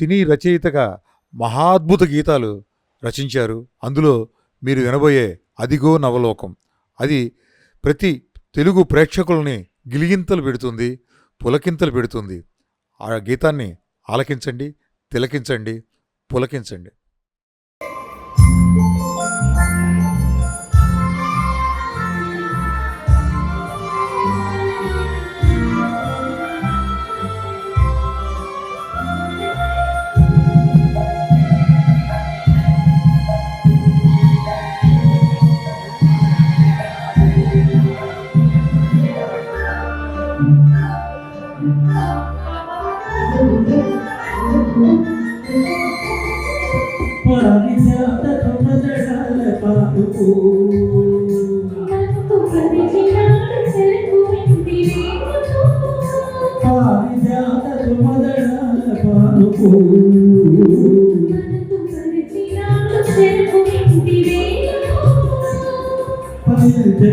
సినీ రచయితగా మహాద్భుత గీతాలు రచించారు. అందులో మీరు వినబోయే అదిగో నవలోకం. అది ప్రతి తెలుగు ప్రేక్షకుల్ని గిలిగింతలు పెడుతుంది పులకింతలు పెడుతుంది. ఆ గీతాన్ని ఆలకించండి తిలకించండి పులకించండి.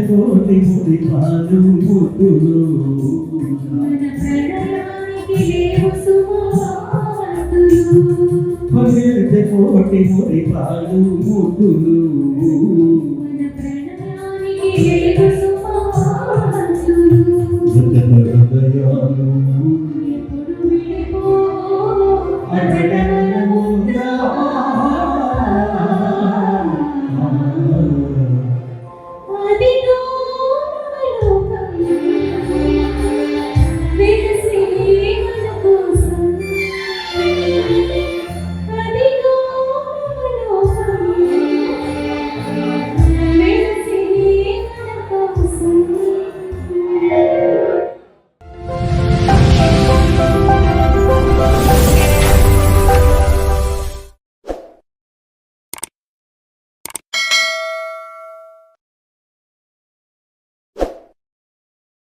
కోటి ముడి పాలు ముద్దులు మన ప్రణయానికి పొగడె కోటి మురి పాలు మూతులు హృదయ హృదయాలు Sunday.